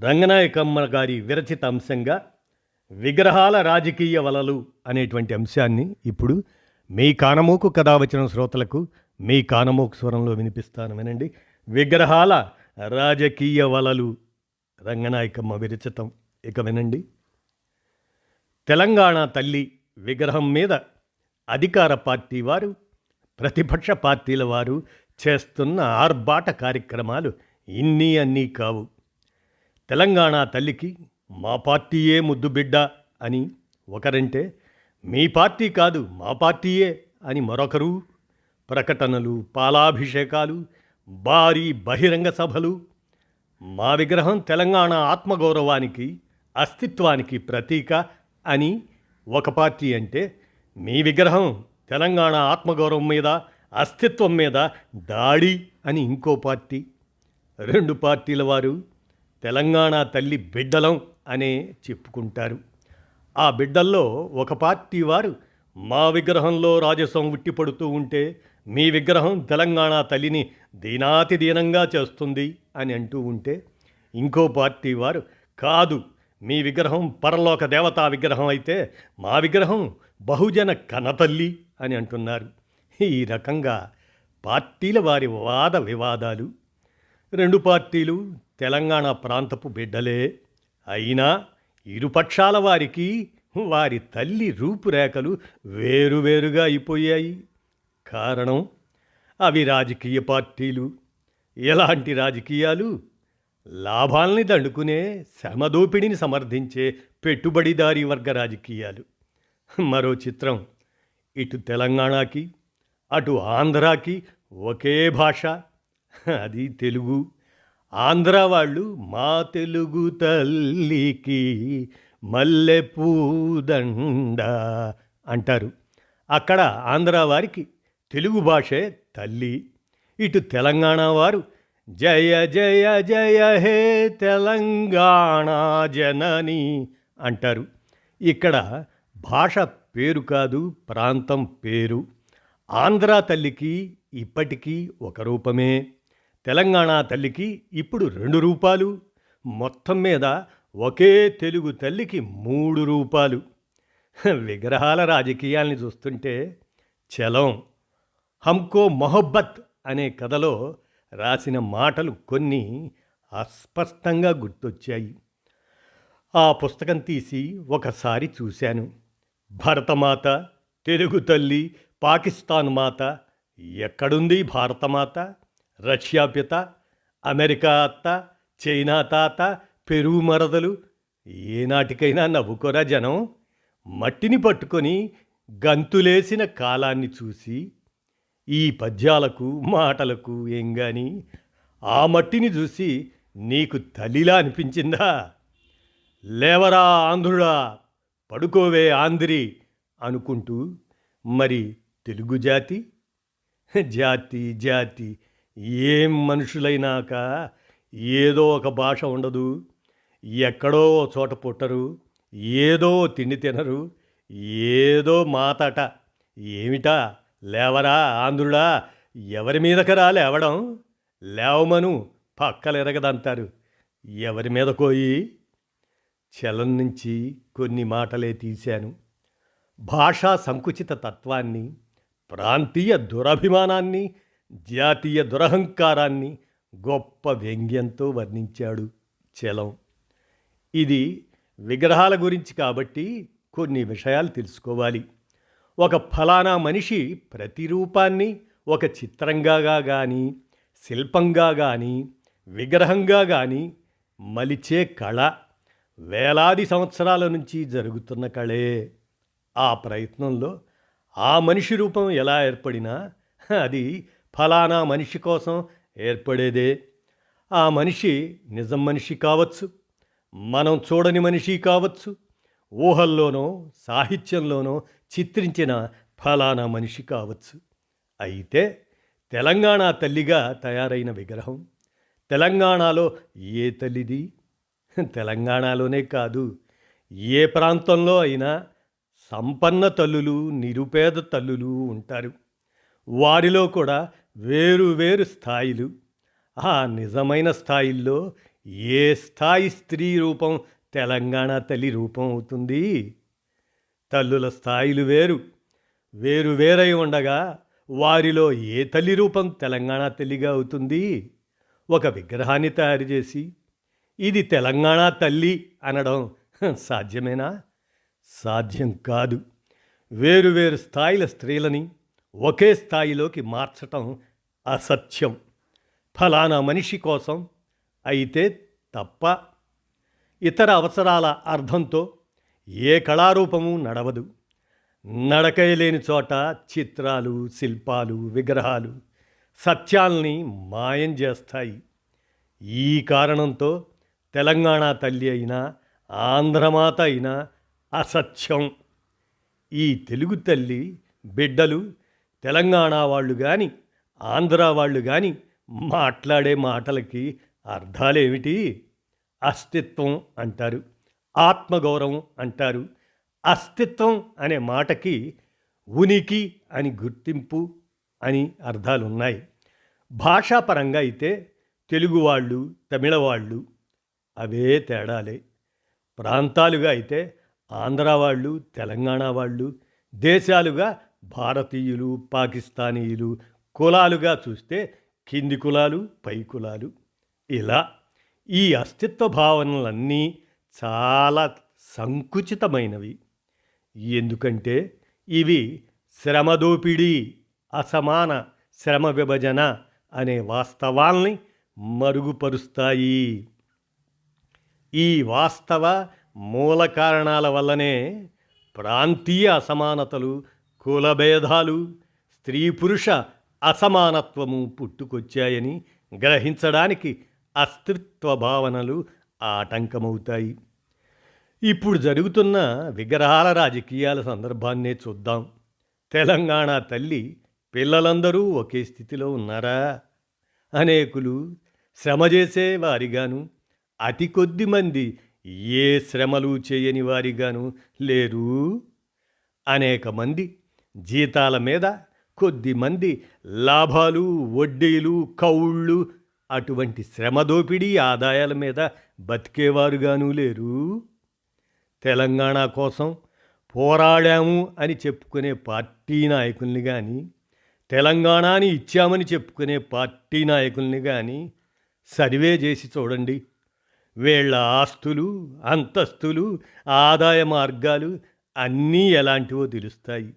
రంగనాయకమ్మ గారి విరచిత అంశంగా విగ్రహాల రాజకీయ వలలు అనేటువంటి అంశాన్ని ఇప్పుడు మీ కానమోకు కథావచన వచ్చిన శ్రోతలకు మీ కానమోకు స్వరంలో వినిపిస్తాను వినండి. విగ్రహాల రాజకీయ వలలు రంగనాయకమ్మ విరచితం. ఇక వినండి. తెలంగాణ తల్లి విగ్రహం మీద అధికార పార్టీ వారు ప్రతిపక్ష పార్టీల వారు చేస్తున్న ఆర్భాట కార్యక్రమాలు ఇన్ని అన్నీ కావు. తెలంగాణ తల్లికి మా పార్టీయే ముద్దు బిడ్డ అని ఒకరంటే మీ పార్టీ కాదు మా పార్టీయే అని మరొకరు ప్రకటనలు పాలాభిషేకాలు భారీ బహిరంగ సభలు. మా విగ్రహం తెలంగాణ ఆత్మగౌరవానికి అస్తిత్వానికి ప్రతీక అని ఒక పార్టీ అంటే మీ విగ్రహం తెలంగాణ ఆత్మగౌరవం మీద అస్తిత్వం మీద దాడి అని ఇంకో పార్టీ. రెండు పార్టీల వారు తెలంగాణ తల్లి బిడ్డలం అనే చెప్పుకుంటారు. ఆ బిడ్డల్లో ఒక పార్టీ వారు మా విగ్రహంలో రాజసం ఉట్టిపడుతూ ఉంటే మీ విగ్రహం తెలంగాణ తల్లిని దీనాతి దీనంగా చేస్తుంది అని అంటూ ఉంటే ఇంకో పార్టీ వారు కాదు మీ విగ్రహం పరలోక దేవతా విగ్రహం అయితే మా విగ్రహం బహుజన కనతల్లి అని అంటున్నారు. ఈ రకంగా పార్టీల వారి వాద వివాదాలు రెండు పార్టీలు తెలంగాణ ప్రాంతపు బిడ్డలే. అయినా ఇరుపక్షాల వారికి వారి తల్లి రూపురేఖలు వేరువేరుగా అయిపోయాయి. కారణం? అవి రాజకీయ పార్టీలు. ఎలాంటి రాజకీయాలు? లాభాల్ని దండుకునే శ్రమదోపిడిని సమర్థించే పెట్టుబడిదారీ వర్గ రాజకీయాలు. మరో చిత్రం. ఇటు తెలంగాణకి అటు ఆంధ్రాకి ఒకే భాష. అది తెలుగు. ఆంధ్ర వాళ్ళు మా తెలుగు తల్లికి మల్లె పూదండ అంటారు. అక్కడ ఆంధ్ర వారికి తెలుగు భాషే తల్లి. ఇటు తెలంగాణ వారు జయ జయ జయ హే తెలంగాణ జనని అంటారు. ఇక్కడ భాష పేరు కాదు ప్రాంతం పేరు. ఆంధ్ర తల్లికి ఇప్పటికీ ఒక రూపమే. తెలంగాణ తల్లికి ఇప్పుడు రెండు రూపాలు మొత్తం మీద ఒకే తెలుగు తల్లికి మూడు రూపాలు. విగ్రహాల రాజకీయాల్ని చూస్తుంటే చలం హమ్కో మొహబ్బత్ అనే కథలో రాసిన మాటలు కొన్ని అస్పష్టంగా గుర్తొచ్చాయి. ఆ పుస్తకం తీసి ఒకసారి చూశాను. భరతమాత తెలుగు తల్లి పాకిస్తాన్ మాత ఎక్కడుంది భారతమాత? రష్యా పిత అమెరికా అత్త చైనా తాత పెరుగు మరదలు. ఏనాటికైనా నవ్వుకోరా జనం. మట్టిని పట్టుకొని గంతులేసిన కాలాన్ని చూసి ఈ పద్యాలకు మాటలకు ఏం గాని ఆ మట్టిని చూసి నీకు తల్లిలా అనిపించిందా? లేవరా ఆంధ్రుడా పడుకోవే ఆంధ్రి అనుకుంటూ మరి తెలుగు జాతి? జాతి జాతి ఏం మనుషులైనాక ఏదో ఒక భాష ఉండదు ఎక్కడో చోట పుట్టరు ఏదో తిండి తినరు ఏదో మాతట. ఏమిటా? లేవరా ఆంధ్రుడా? ఎవరి మీదకరా లేవడం? లేవమను పక్కలెరగదంటారు. ఎవరి మీద కోయి? చలం నుంచి కొన్ని మాటలే తీశాను. భాషా సంకుచిత తత్వాన్ని ప్రాంతీయ దురభిమానాన్ని జాతీయ దురహంకారాన్ని గొప్ప వ్యంగ్యంతో వర్ణించాడు చలం. ఇది విగ్రహాల గురించి కాబట్టి కొన్ని విషయాలు తెలుసుకోవాలి. ఒక ఫలానా మనిషి ప్రతిరూపాన్ని ఒక చిత్రంగా కానీ శిల్పంగా కానీ విగ్రహంగా కానీ మలిచే కళ వేలాది సంవత్సరాల నుంచి జరుగుతున్న కళే. ఆ ప్రయత్నంలో ఆ మనిషి రూపం ఎలా ఏర్పడినా అది ఫలానా మనిషి కోసం ఏర్పడేదే. ఆ మనిషి నిజం మనిషి కావచ్చు మనం చూడని మనిషి కావచ్చు ఊహల్లోనో సాహిత్యంలోనో చిత్రించిన ఫలానా మనిషి కావచ్చు. అయితే తెలంగాణ తల్లిగా తయారైన విగ్రహం తెలంగాణలో ఏ తల్లిది? తెలంగాణలోనే కాదు ఏ ప్రాంతంలో అయినా సంపన్న తల్లులు నిరుపేద తల్లులు ఉంటారు. వారిలో కూడా వేరు వేరు స్థాయిలు. ఆ నిజమైన స్థాయిల్లో ఏ స్థాయి స్త్రీ రూపం తెలంగాణ తల్లి రూపం అవుతుంది? తల్లుల స్థాయిలు వేరు. వేరు వేరై ఉండగా వారిలో ఏ తల్లి రూపం తెలంగాణ తల్లిగా అవుతుంది? ఒక విగ్రహాన్ని తయారు చేసి ఇది తెలంగాణ తల్లి అనడం సాధ్యమేనా? సాధ్యం కాదు. వేరు వేరు స్థాయిల స్త్రీలని ఒకే స్థాయిలోకి మార్చటం అసత్యం. ఫలానా మనిషి కోసం అయితే తప్ప ఇతర అవసరాల అర్థంతో ఏ కళారూపము నడవదు. నడకై లేని చోట చిత్రాలు శిల్పాలు విగ్రహాలు సత్యాల్ని మాయం చేస్తాయి. ఈ కారణంతో తెలంగాణ తల్లి అయినా ఆంధ్రమాత అయినా అసత్యం. ఈ తెలుగు తల్లి బిడ్డలు తెలంగాణ వాళ్ళు కానీ ఆంధ్ర వాళ్ళు కానీ మాట్లాడే మాటలకి అర్థాలేమిటి? అస్తిత్వం అంటారు ఆత్మగౌరవం అంటారు. అస్తిత్వం అనే మాటకి ఉనికి అని గుర్తింపు అని అర్థాలు ఉన్నాయి భాషాపరంగా అయితే తెలుగు వాళ్ళు తమిళ వాళ్ళు అవే తేడాలే. ప్రాంతాలుగా అయితే ఆంధ్ర వాళ్ళు తెలంగాణ వాళ్ళు దేశాలుగా భారతీయులు పాకిస్తానీయులు కులాలుగా చూస్తే కింది కులాలు పై కులాలు. ఇలా ఈ అస్తిత్వ భావనలన్నీ చాలా సంకుచితమైనవి. ఎందుకంటే ఇవి శ్రమదోపిడీ అసమాన శ్రమ విభజన అనే వాస్తవాల్ని మరుగుపరుస్తాయి. ఈ వాస్తవ మూల కారణాల వల్లనే ప్రాంతీయ అసమానతలు కులభేదాలు స్త్రీ పురుష అసమానత్వము పుట్టుకొచ్చాయని గ్రహించడానికి అస్తిత్వ భావనలు ఆటంకమవుతాయి. ఇప్పుడు జరుగుతున్న విగ్రహాల రాజకీయాల సందర్భాన్నే చూద్దాం. తెలంగాణ తల్లి పిల్లలందరూ ఒకే స్థితిలో ఉన్నారా? అనేకులు శ్రమ చేసే వారిగాను అతి కొద్ది మంది ఏ శ్రమలు చేయని వారిగాను లేరు. అనేక మంది జీతాల మీద కొద్ది మంది లాభాలు వడ్డీలు కౌళ్ళు అటువంటి శ్రమ దోపిడీ ఆదాయాల మీద బతికేవారుగానూ లేరు. తెలంగాణ కోసం పోరాడాము అని చెప్పుకునే పార్టీ నాయకుల్ని కానీ తెలంగాణని ఇచ్చామని చెప్పుకునే పార్టీ నాయకుల్ని కానీ సర్వే చేసి చూడండి. వీళ్ళ ఆస్తులు అంతస్తులు ఆదాయ మార్గాలు అన్నీ ఎలాంటివో తెలుస్తాయి.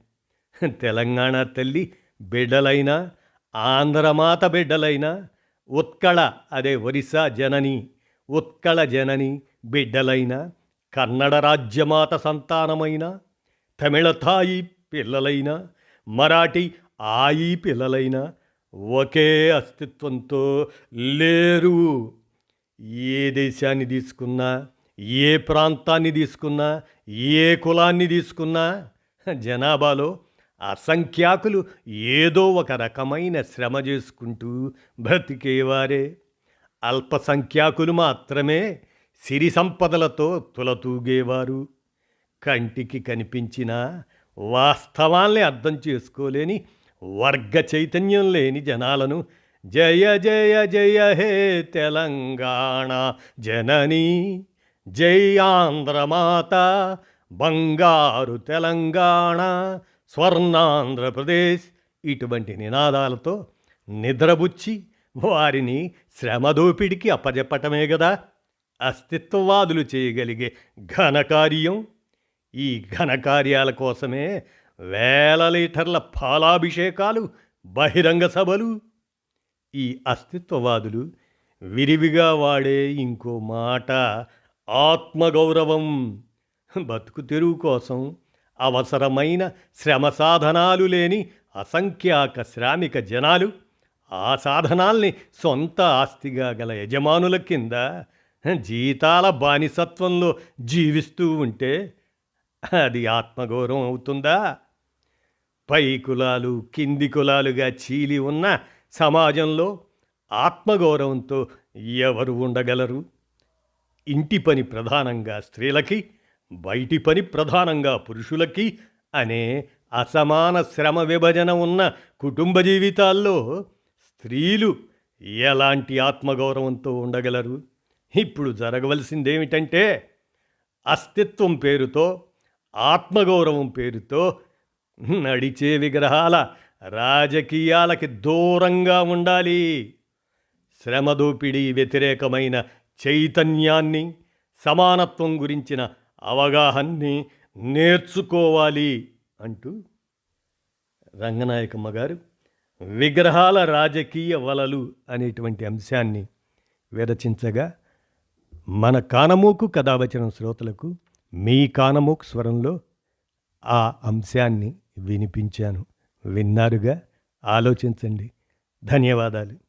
తెలంగాణ తల్లి బిడ్డలైనా ఆంధ్రమాత బిడ్డలైనా ఉత్కళ అదే ఒరిస్సా జనని ఉత్కళ జనని బిడ్డలైన కన్నడ రాజ్యమాత సంతానమైన తమిళ థాయి పిల్లలైన మరాఠీ ఆయి పిల్లలైన ఒకే అస్తిత్వంతో లేరు. ఏ దేశాన్ని తీసుకున్నా ఏ ప్రాంతాన్ని తీసుకున్నా ఏ కులాన్ని తీసుకున్నా జనాభాలో అసంఖ్యాకులు ఏదో ఒక రకమైన శ్రమ చేసుకుంటూ బ్రతికేవారే. అల్పసంఖ్యాకులు మాత్రమే సిరి సంపదలతో తులతూగేవారు. కంటికి కనిపించిన వాస్తవాల్ని అర్థం చేసుకోలేని వర్గ చైతన్యం లేని జనాలను జయ జయ జయ హే తెలంగాణ జనని జై ఆంధ్రమాత బంగారు తెలంగాణ స్వర్ణాంధ్రప్రదేశ్ ఇటువంటి నినాదాలతో నిద్రబుచ్చి వారిని శ్రమదోపిడికి అప్పజెప్పటమే కదా అస్తిత్వవాదులు చేయగలిగే ఘనకార్యం. ఈ ఘనకార్యాల కోసమే వేల లీటర్ల పాలాభిషేకాలు బహిరంగ సభలు. ఈ అస్తిత్వవాదులు విరివిగా వాడే ఇంకో మాట ఆత్మగౌరవం. బతుకు తెరువు కోసం అవసరమైన శ్రమ సాధనాలు లేని అసంఖ్యాక శ్రామిక జనాలు ఆ సాధనాల్ని సొంత ఆస్తిగా గల యజమానుల కింద జీతాల బానిసత్వంలో జీవిస్తూ ఉంటే అది ఆత్మగౌరవం అవుతుందా? పై కులాలు కింది కులాలుగా చీలి ఉన్న సమాజంలో ఆత్మగౌరవంతో ఎవరు ఉండగలరు? ఇంటి పని ప్రధానంగా స్త్రీలకి బయటి పని ప్రధానంగా పురుషులకి అనే అసమాన శ్రమ విభజన ఉన్న కుటుంబ జీవితాల్లో స్త్రీలు ఎలాంటి ఆత్మగౌరవంతో ఉండగలరు? ఇప్పుడు జరగవలసిందేమిటంటే అస్తిత్వం పేరుతో ఆత్మగౌరవం పేరుతో నడిచే విగ్రహాల రాజకీయాలకి దూరంగా ఉండాలి. శ్రమదోపిడీ వ్యతిరేకమైన చైతన్యాన్ని సమానత్వం గురించిన అవగాహన్ని నేర్చుకోవాలి అంటూ రంగనాయకమ్మ గారు విగ్రహాల రాజకీయ వలలు అనేటువంటి అంశాన్ని విరచించగా మన కానమోకు కథావచనం శ్రోతలకు మీ కానమోకు స్వరంలో ఆ అంశాన్ని వినిపించాను. విన్నారుగా? ఆలోచించండి. ధన్యవాదాలు.